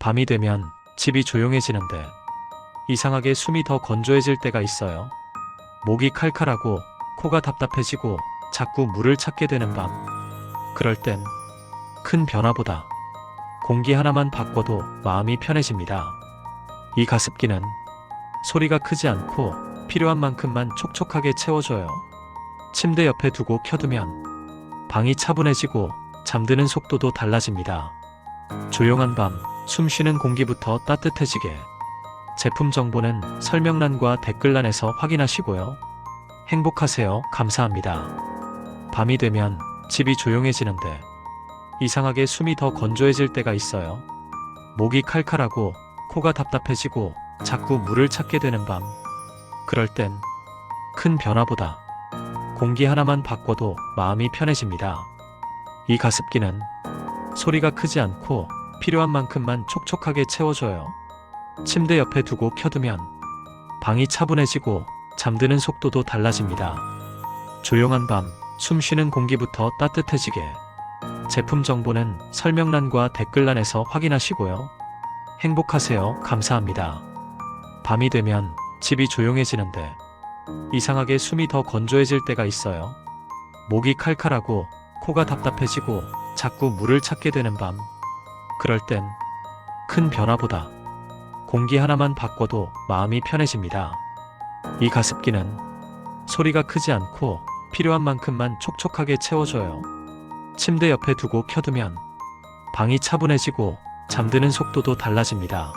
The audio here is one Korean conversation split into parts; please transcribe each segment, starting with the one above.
밤이 되면 집이 조용해지는데 이상하게 숨이 더 건조해질 때가 있어요. 목이 칼칼하고 코가 답답해지고 자꾸 물을 찾게 되는 밤. 그럴 땐 큰 변화보다 공기 하나만 바꿔도 마음이 편해집니다. 이 가습기는 소리가 크지 않고 필요한 만큼만 촉촉하게 채워줘요. 침대 옆에 두고 켜두면 방이 차분해지고 잠드는 속도도 달라집니다. 조용한 밤, 숨 쉬는 공기부터 따뜻해지게. 제품 정보는 설명란과 댓글란에서 확인하시고요. 행복하세요. 감사합니다. 밤이 되면 집이 조용해지는데 이상하게 숨이 더 건조해질 때가 있어요. 목이 칼칼하고 코가 답답해지고 자꾸 물을 찾게 되는 밤. 그럴 땐 큰 변화보다 공기 하나만 바꿔도 마음이 편해집니다. 이 가습기는 소리가 크지 않고 필요한 만큼만 촉촉하게 채워줘요. 침대 옆에 두고 켜두면 방이 차분해지고 잠드는 속도도 달라집니다. 조용한 밤, 숨 쉬는 공기부터 따뜻해지게. 제품 정보는 설명란과 댓글란에서 확인하시고요. 행복하세요. 감사합니다. 밤이 되면 집이 조용해지는데 이상하게 숨이 더 건조해질 때가 있어요. 목이 칼칼하고 코가 답답해지고 자꾸 물을 찾게 되는 밤. 그럴 땐 큰 변화보다 공기 하나만 바꿔도 마음이 편해집니다. 이 가습기는 소리가 크지 않고 필요한 만큼만 촉촉하게 채워줘요. 침대 옆에 두고 켜두면 방이 차분해지고 잠드는 속도도 달라집니다.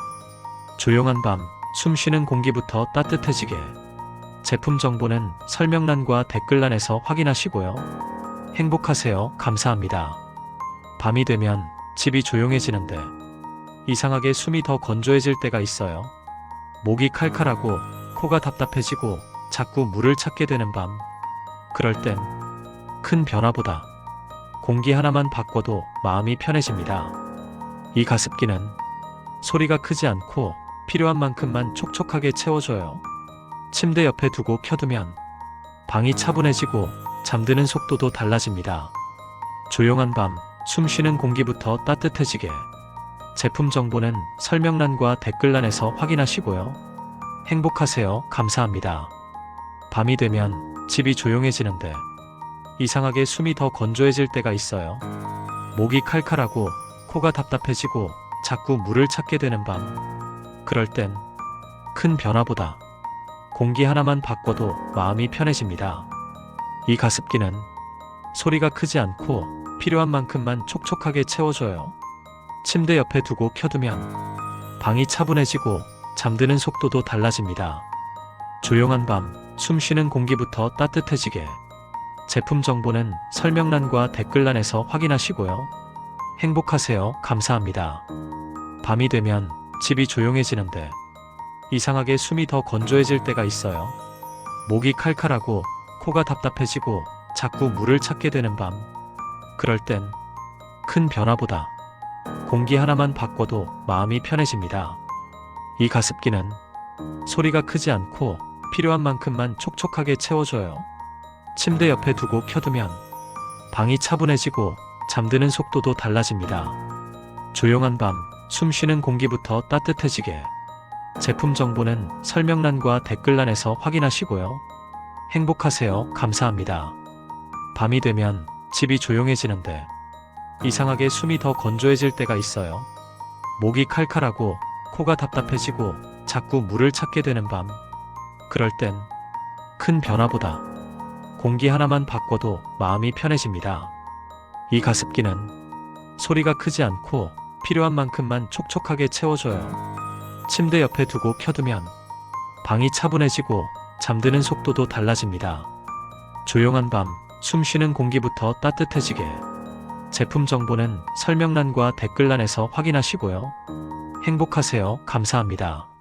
조용한 밤, 숨 쉬는 공기부터 따뜻해지게. 제품 정보는 설명란과 댓글란에서 확인하시고요. 행복하세요. 감사합니다. 밤이 되면 집이 조용해지는데 이상하게 숨이 더 건조해질 때가 있어요. 목이 칼칼하고 코가 답답해지고 자꾸 물을 찾게 되는 밤. 그럴 땐 큰 변화보다 공기 하나만 바꿔도 마음이 편해집니다. 이 가습기는 소리가 크지 않고 필요한 만큼만 촉촉하게 채워줘요. 침대 옆에 두고 켜두면 방이 차분해지고 잠드는 속도도 달라집니다. 조용한 밤, 숨 쉬는 공기부터 따뜻해지게. 제품 정보는 설명란과 댓글란에서 확인하시고요. 행복하세요. 감사합니다. 밤이 되면 집이 조용해지는데 이상하게 숨이 더 건조해질 때가 있어요. 목이 칼칼하고 코가 답답해지고 자꾸 물을 찾게 되는 밤. 그럴 땐 큰 변화보다 공기 하나만 바꿔도 마음이 편해집니다. 이 가습기는 소리가 크지 않고 필요한 만큼만 촉촉하게 채워줘요. 침대 옆에 두고 켜두면 방이 차분해지고 잠드는 속도도 달라집니다. 조용한 밤, 숨 쉬는 공기부터 따뜻해지게. 제품 정보는 설명란과 댓글란에서 확인하시고요. 행복하세요. 감사합니다. 밤이 되면 집이 조용해지는데 이상하게 숨이 더 건조해질 때가 있어요. 목이 칼칼하고 코가 답답해지고 자꾸 물을 찾게 되는 밤. 그럴 땐 큰 변화보다 공기 하나만 바꿔도 마음이 편해집니다. 이 가습기는 소리가 크지 않고 필요한 만큼만 촉촉하게 채워줘요. 침대 옆에 두고 켜두면 방이 차분해지고 잠드는 속도도 달라집니다. 조용한 밤, 숨 쉬는 공기부터 따뜻해지게. 제품 정보는 설명란과 댓글란에서 확인하시고요. 행복하세요. 감사합니다. 밤이 되면 집이 조용해지는데 이상하게 숨이 더 건조해질 때가 있어요. 목이 칼칼하고 코가 답답해지고 자꾸 물을 찾게 되는 밤. 그럴 땐 큰 변화보다 공기 하나만 바꿔도 마음이 편해집니다. 이 가습기는 소리가 크지 않고 필요한 만큼만 촉촉하게 채워줘요. 침대 옆에 두고 켜두면 방이 차분해지고 잠드는 속도도 달라집니다. 조용한 밤, 숨 쉬는 공기부터 따뜻해지게. 제품 정보는 설명란과 댓글란에서 확인하시고요. 행복하세요. 감사합니다.